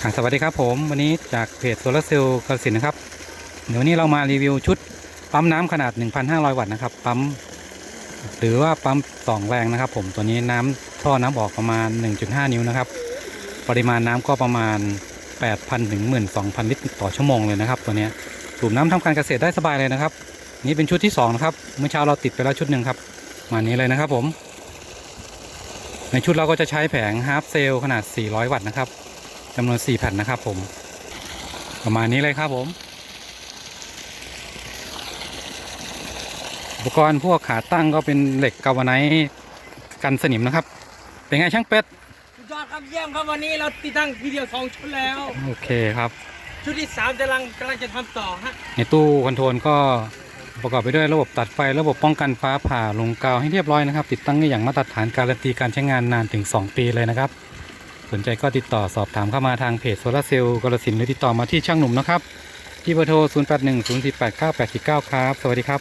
สวัสดีครับผมวันนี้จากเพจโซลาเซลล์กสินนะครับ เดี๋ยวนี้เรามารีวิวชุดปั๊มน้ำขนาด 1,500 วัตต์นะครับปั๊มหรือว่าปั๊มสองแรงนะครับ ผมตัวนี้น้ำท่อน้ำออกประมาณ 1.5 นิ้วนะครับ ปริมาณน้ำก็ประมาณ 8,000 ถึง 12,000 ลิตรต่อชั่วโมงเลยนะครับตัวนี้สูบน้ำทำการเกษตรได้สบายเลยนะครับ นี่เป็นชุดที่สองนะครับเมื่อเช้าเราติดไปแล้วชุดหนึ่งครับมานี้เลยนะครับผม ในชุดเราก็จะใช้แผงฮาร์ฟเซลขนาด 400 วัตต์นะครับ จำนวน4แผ่นนะครับผม ประมาณนี้เลยครับผม อุปกรณ์พวกขาตั้งก็เป็นเหล็กกาวาไนท์กันสนิมนะครับ เป็นไงช่างเป็ดสุดยอดครับเยี่ยมครับวันนี้เราติดตั้งทีเดียวสองชุดแล้ว โอเคครับชุดที่สามกำลังกำลังจะทำต่อฮะในตู้คอนโทรลก็ประกอบไปด้วยระบบตัดไฟระบบป้องกันฟ้าผ่าลงกาวให้เรียบร้อยนะครับ ติดตั้งได้อย่างมาตรฐานการันตีการใช้งานนานถึง 2 ปีเลยนะครับ สนใจก็ติดต่อสอบถามเข้ามาทางเพจโซลาเซลล์กรสินหรือติดต่อมาที่ช่างหนุ่มนะครับ ที่เบอร์โทร 0810489849ครับ สวัสดีครับ